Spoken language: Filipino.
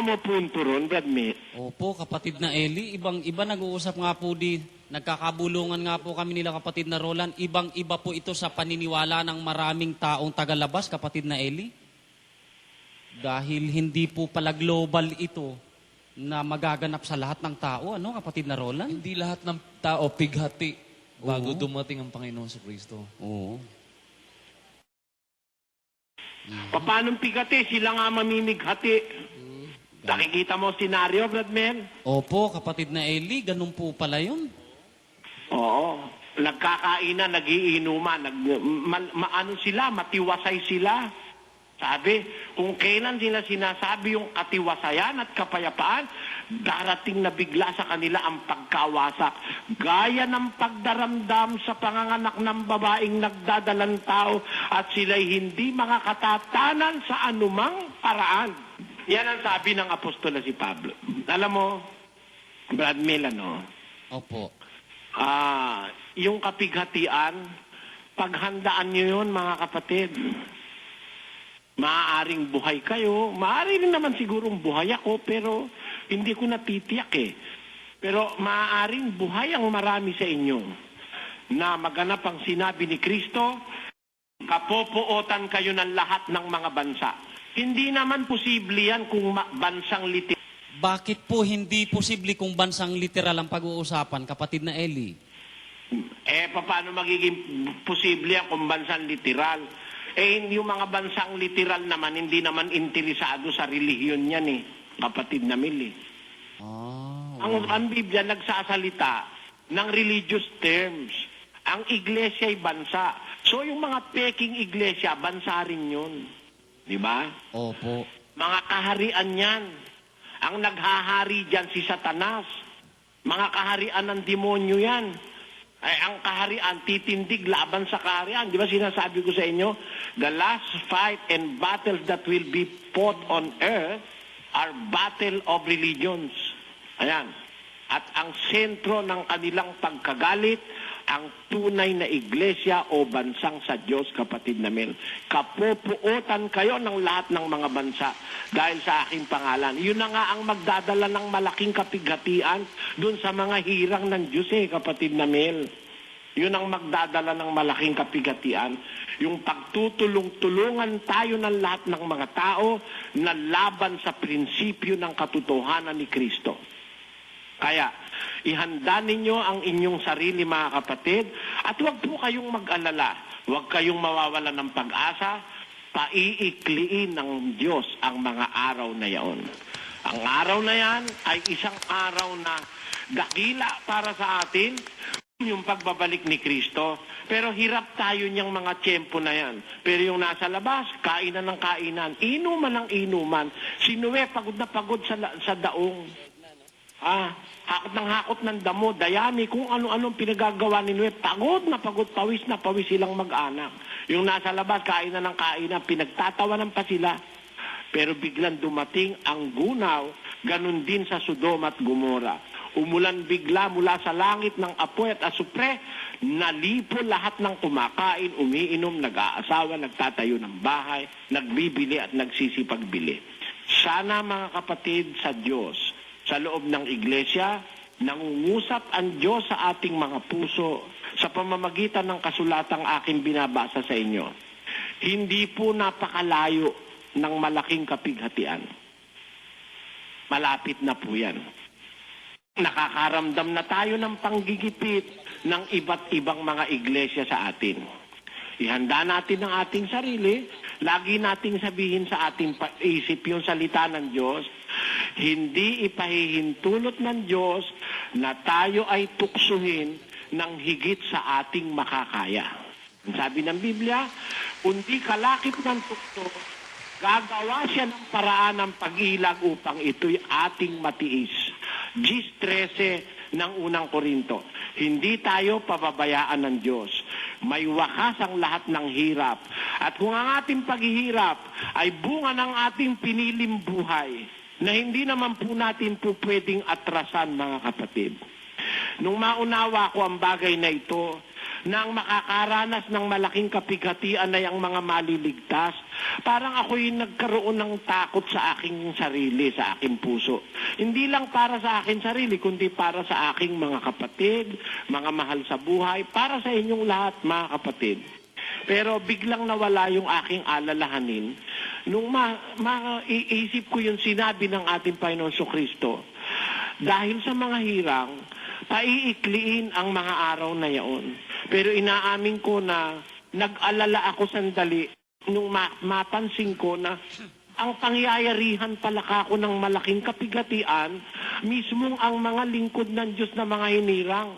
mo punto ron, Brad May. Opo, kapatid na Eli, ibang-iba nag-uusap nga po di, nagkakabulungan nga po kami nila kapatid na Roland, ibang-iba po ito sa paniniwala ng maraming taong tagalabas, kapatid na Eli. Dahil hindi po pala global ito na magaganap sa lahat ng tao, ano kapatid na Roland? Hindi lahat ng tao pighati bago dumating ang Panginoon sa Kristo. Oo. Paano pigati? Sila nga mamimighati. Nakikita mo senaryo, May? Opo, kapatid na Eli, ganun po pala yun. Oo. Nagkakainan, nagiinuman, nag, ma- maano sila, matiwasay sila. Sabi, kung kailan sila sinasabi yung katiwasayan at kapayapaan, darating na bigla sa kanila ang pagkawasak. Gaya ng pagdaramdam sa panganganak ng babaeng nagdadalang tao at sila'y hindi makakatatanan sa anumang paraan. Yan ang sabi ng apostol na si Pablo. Alam mo, Brad Mill, ano, Opo. Ah, yung kapighatian, paghandaan nyo yun, mga kapatid. Maaaring buhay kayo, maaari rin naman sigurong buhay ako, pero hindi ko natitiyak eh. Pero maaaring buhay ang marami sa inyo na maganap ang sinabi ni Kristo, kapopootan kayo ng lahat ng mga bansa. Hindi naman posible yan kung bansang liti Bakit po hindi posible kung bansang literal ang pag-uusapan, kapatid na Eli? Eh, paano magiging posible yan kung bansang literal? Eh, yung mga bansang literal naman, hindi naman interesado sa relihiyon yan eh. Kapatid na mili. Ah, Ang, ang Biblia nagsasalita ng religious terms. Ang iglesia ay bansa. So, yung mga peking iglesia, bansa rin yun. Di ba? opo. Mga kaharian yan. Ang naghahari dyan si Satanas. Mga kaharian ng demonyo yan. Ay, ang kaharian, titindig laban sa kaharian. Di ba sinasabi ko sa inyo, the last fight and battles that will be fought on earth are battle of religions. Ayan. At ang sentro ng kanilang pagkagalit, ang tunay na iglesia o bansang sa Diyos, kapatid namin. Kapupuotan kayo ng lahat ng mga bansa dahil sa aking pangalan. Yun na nga ang magdadala ng malaking kapighatian dun sa mga hirang ng Diyos eh, kapatid namin. Yun ang magdadala ng malaking kapighatian. Yung pagtutulong-tulungan tayo ng lahat ng mga tao na laban sa prinsipyo ng katotohanan ni Kristo. Kaya, ihanda ninyo ang inyong sarili mga kapatid at huwag po kayong mag-alala. Huwag kayong mawawalan ng pag-asa. Paiikliin ng Diyos ang mga araw na yaon. Ang araw na yan ay isang araw na dakila para sa atin, yung pagbabalik ni Kristo. Pero hirap tayo niyang mga tiyempo na yan. Pero yung nasa labas, kainan ng kainan, inuman ng inuman. Si Noe, pagod na pagod sa, sa daong. Ah, hakot ng hakot ng damo, dayami, kung ano-anong pinagagawa ni Noe, pagod na pagod, pawis na pawis silang mag-anak. Yung nasa labas, kainan ng kainan, pinagtatawanan pa sila. Pero biglang dumating ang gunaw, ganun din sa Sodom at Gomora. Umulan bigla mula sa langit ng apoy at asupre, nalipo lahat ng kumakain, umiinom, nag-aasawa, nagtatayo ng bahay, nagbibili at nagsisipagbili. Sana mga kapatid sa Diyos, sa loob ng iglesia, nangungusap ang Diyos sa ating mga puso sa pamamagitan ng kasulatang aking binabasa sa inyo. Hindi po napakalayo ng malaking kapighatian. Malapit na po yan. Nakakaramdam na tayo ng panggigipit ng iba't ibang mga iglesia sa atin. Ihanda natin ang ating sarili. Lagi nating sabihin sa ating isip yung salita ng Diyos. Hindi ipahihintulot ng Diyos na tayo ay tuksuhin ng higit sa ating makakaya. Sabi ng Biblia, kundi kalakip ng tukso, gagawa siya ng paraan ng pag-ilag upang ito'y ating matiis. Gis 13 ng unang Korinto. Hindi tayo pababayaan ng Diyos. May wakas ang lahat ng hirap. At kung ang ating paghihirap ay bunga ng ating pinilim buhay, na hindi naman po natin po pwedeng atrasan mga kapatid. Nung maunawa ko ang bagay na ito, na ang makakaranas ng malaking kapighatian ay ang mga maliligtas. Parang ako'y nagkaroon ng takot sa aking sarili, sa aking puso. Hindi lang para sa aking sarili, kundi para sa aking mga kapatid, mga mahal sa buhay, para sa inyong lahat, mga kapatid. Pero biglang nawala yung aking alalahanin. Nung ma, maiisip ko yung sinabi ng ating Panginoon Kristo, dahil sa mga hirang, paiikliin ang mga araw na yaon. Pero inaamin ko na nag-alala ako sandali nung ma- mapansin ko na ang pangyayarihan pala kako ng malaking kapigatian, mismong ang mga lingkod ng Diyos na mga hinirang.